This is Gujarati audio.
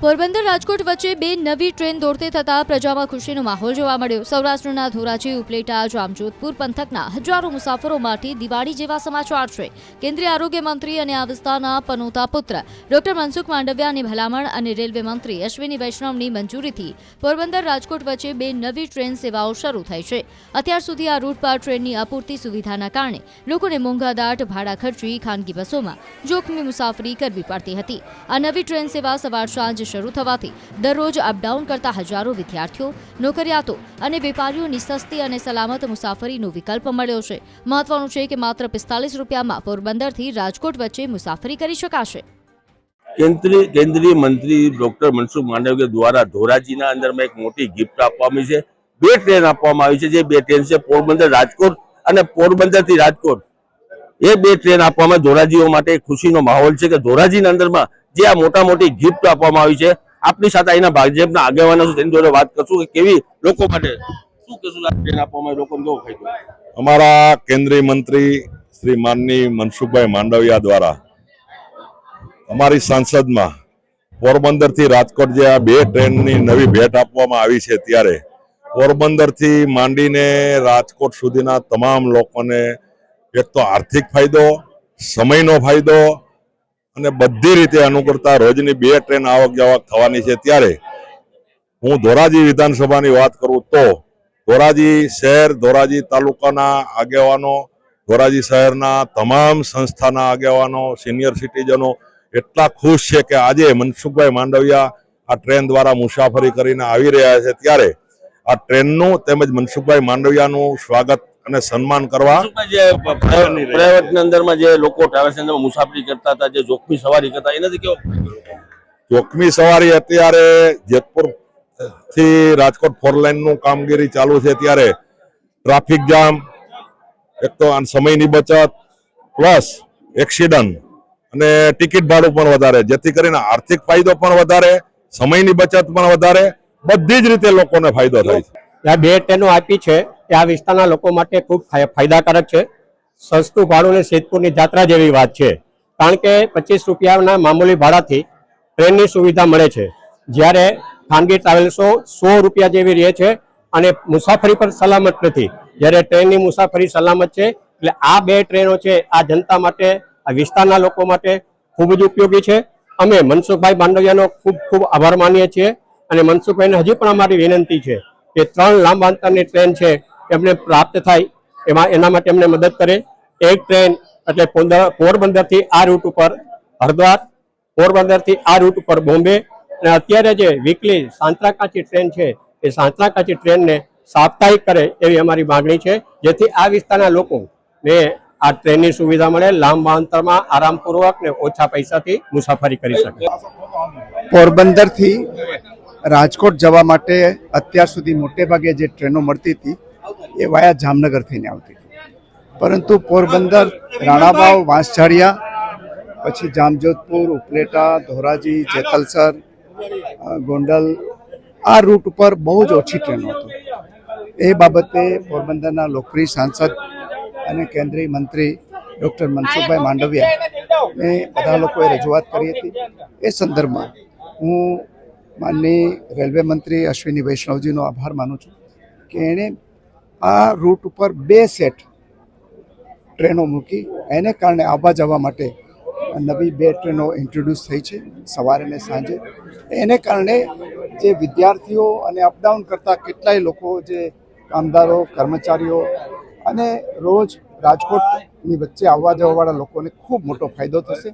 પોરબંદર રાજકોટ વચ્ચે બે નવી ટ્રેન દોડતે થતા પ્રજામાં ખુશીનો માહોલ જોવા મળ્યો. સૌરાષ્ટ્રના ધોરાજી, ઉપલેટા, જામજોધપુર પંથકના હજારો મુસાફરો દિવાળી જેવા સમાચાર છે. કેન્દ્રીય આરોગ્ય મંત્રી અને આ વિસ્તારના પનોતા પુત્ર, ડોક્ટર મનસુખ માંડવિયાની ભલામણ અને રેલવે મંત્રી અશ્વિની વૈષ્ણવની મંજૂરીથી પોરબંદર રાજકોટ વચ્ચે બે નવી ટ્રેન સેવાઓ શરૂ થઈ છે. અત્યાર સુધી આ રૂટ પર ટ્રેનની અપૂરતી સુવિધાના કારણે લોકોને મોંઘાદાટ ભાડા ખર્ચી, ખાનગી બસોમાં જોખમી મુસાફરી કરવી પડતી હતી. આ નવી ટ્રેન સેવા સવાર સાંજ શરૂ થવાથી દરરોજ અપડાઉન કરતા હજારો વિદ્યાર્થીઓ, નોકરિયાતો અને વેપારીઓની સસ્તી અને સલામત મુસાફરીનો વિકલ્પ મળ્યો છે. મહત્વનું છે કે માત્ર પિસ્તાલીસ રૂપિયામાં પોરબંદરથી રાજકોટ વચ્ચે મુસાફરી કરી શકાશે. કેન્દ્રીય કેન્દ્રીય મંત્રી ડોક્ટર મનસુખ માંડવિયા દ્વારા ધોરાજીના અંદરમાં એક મોટી ગિફ્ટ આપવામાં આવી છે. બે ટ્રેન આપવામાં આવી છે. જે બે ટ્રેન છે પોરબંદર રાજકોટ અને પોરબંદરથી રાજકોટ. એ બે ટ્રેન આપવામાં ધોરાજીઓ માટે ખુશીનો માહોલ છે કે ધોરાજીની અંદરમાં જે આ મોટા મોટી ગિફ્ટ આપવામાં આવી છે આપણી સાથે અહીંના ભાજપના આગેવાનો છે, તેની જોડે વાત કરશું કે કેવી લોકો માટે શું કહેશું આ ટ્રેન આપવામાં લોકોને કેવું ફાયદો? અમારા કેન્દ્રીય મંત્રી શ્રી માનની મનસુખભાઈ માંડવિયા દ્વારા અમારી સાંસદમાં પોરબંદરથી રાજકોટ જે આ બે ટ્રેનની નવી ભેટ આપવામાં આવી છે ત્યારે પોરબંદરથી માંડીને રાજકોટ સુધીના તમામ લોકોને એક તો આર્થિક ફાયદો, સમયનો ફાયદો અને બધી રીતે અનુકૂળતા રોજની બે ટ્રેન આવક જાવક થવાની છે. ત્યારે હું ધોરાજી વિધાનસભાની વાત કરું તો ધોરાજી શહેર, ધોરાજી તાલુકાના આગેવાનો, ધોરાજી શહેરના તમામ સંસ્થાના આગેવાનો, સિનિયર સિટીઝનો એટલા ખુશ છે કે આજે મનસુખભાઈ માંડવિયા આ ટ્રેન દ્વારા મુસાફરી કરીને આવી રહ્યા છે. ત્યારે આ ટ્રેનનું તેમજ મનસુખભાઈ માંડવિયાનું સ્વાગત અને સન્માન કરવા જે અંદરમાં જે લોકો ટ્રાવેલ્સ અંદર મુસાફરી કરતા હતા જે જોખમી સવારી કરતા એનાથી કેવો? જોખમી સવારી અત્યારે જેતપુરથી રાજકોટ ફોર લાઈનનું કામગીરી ચાલુ છે ત્યારે ટ્રાફિક જામ એક તો સમયની બચત પ્લસ એક્સિડન્ટ અને ટિકિટ ભાડું પણ વધારે જેથી કરીને આર્થિક ફાયદો પણ વધારે સમયની બચત પણ વધારે બધી જ રીતે લોકોને ફાયદો થાય છે. આ બે ટ્રેનો આપી છે. એ આ વિસ્તારના લોકો માટે ખૂબ ફાયદાકારક છે. સસ્તું ભાડું અને શેતપુરની જાત્રા જેવી વાત છે. કારણ કે પચીસ રૂપિયાના મામૂલી ભાડાથી ટ્રેનની સુવિધા મળે છે. જ્યારે ખાનગી ટ્રાવેલ્સો સો રૂપિયા જેવી રહે છે અને મુસાફરી પર સલામત નથી. જ્યારે ટ્રેનની મુસાફરી સલામત છે, એટલે આ બે ટ્રેનો છે, આ જનતા માટે, આ વિસ્તારના લોકો માટે ખૂબ જ ઉપયોગી છે. અમે મનસુખભાઈ માંડવિયાનો ખૂબ ખૂબ આભાર માનીએ છીએ અને મનસુખભાઈને હજી પણ અમારી વિનંતી છે કે ત્રણ લાંબા અંતરની ટ્રેન છે. એમને પ્રાપ્ત થાય, એમાં એના માટે એમને મદદ કરે. એક ટ્રેન એટલે પોરબંદરથી આ રૂટ ઉપર હરિદ્વાર, પોરબંદરથી આ રૂટ ઉપર બોમ્બે અને અત્યારે જે વીકલી સાંતરાકાંચી ટ્રેન છે, એ સાંતરાકાંચી ટ્રેનને સાપ્તાહિક કરે એવી અમારી માગણી છે. જેથી આ વિસ્તારના લોકોને આ ટ્રેનની સુવિધા મળે, લાંબા અંતરમાં આરામપૂર્વક ને ઓછા પૈસાથી મુસાફરી કરી શકે. પોરબંદરથી રાજકોટ જવા માટે અત્યાર સુધી મોટે ભાગે જે ટ્રેનો મળતી હતી એ વાયા જામનગર થઈને આવતી હતી. પરંતુ પોરબંદર, રાણાબાવ વાંસઝાડિયા પછી જામજોધપુર, ઉપલેટા, ધોરાજી, જેતલસર ગોંડલ, આ રૂટ ઉપર બહુ જ ઓછી ટ્રેનો હતી. એ બાબતે પોરબંદરના લોકપ્રિય સાંસદ અને કેન્દ્રીય મંત્રી ડૉક્ટર મનસુખભાઈ માંડવિયા ને બધા લોકોએ રજૂઆત કરી હતી. એ સંદર્ભમાં હું માનની રેલવે મંત્રી અશ્વિની વૈષ્ણવજીનો આભાર માનું છું કે એણે આ રૂટ ઉપર બે સેટ ટ્રેનો મૂકી. એને કારણે આવવા જવા માટે નવી બે ટ્રેનો ઇન્ટ્રોડ્યુસ થઈ છે સવારે અને સાંજે. એને કારણે જે વિદ્યાર્થીઓ અને અપડાઉન કરતા કેટલાય લોકો, જે કામદારો, કર્મચારીઓ અને રોજ રાજકોટની વચ્ચે આવવા જવાવાળા લોકોને ખૂબ મોટો ફાયદો થશે.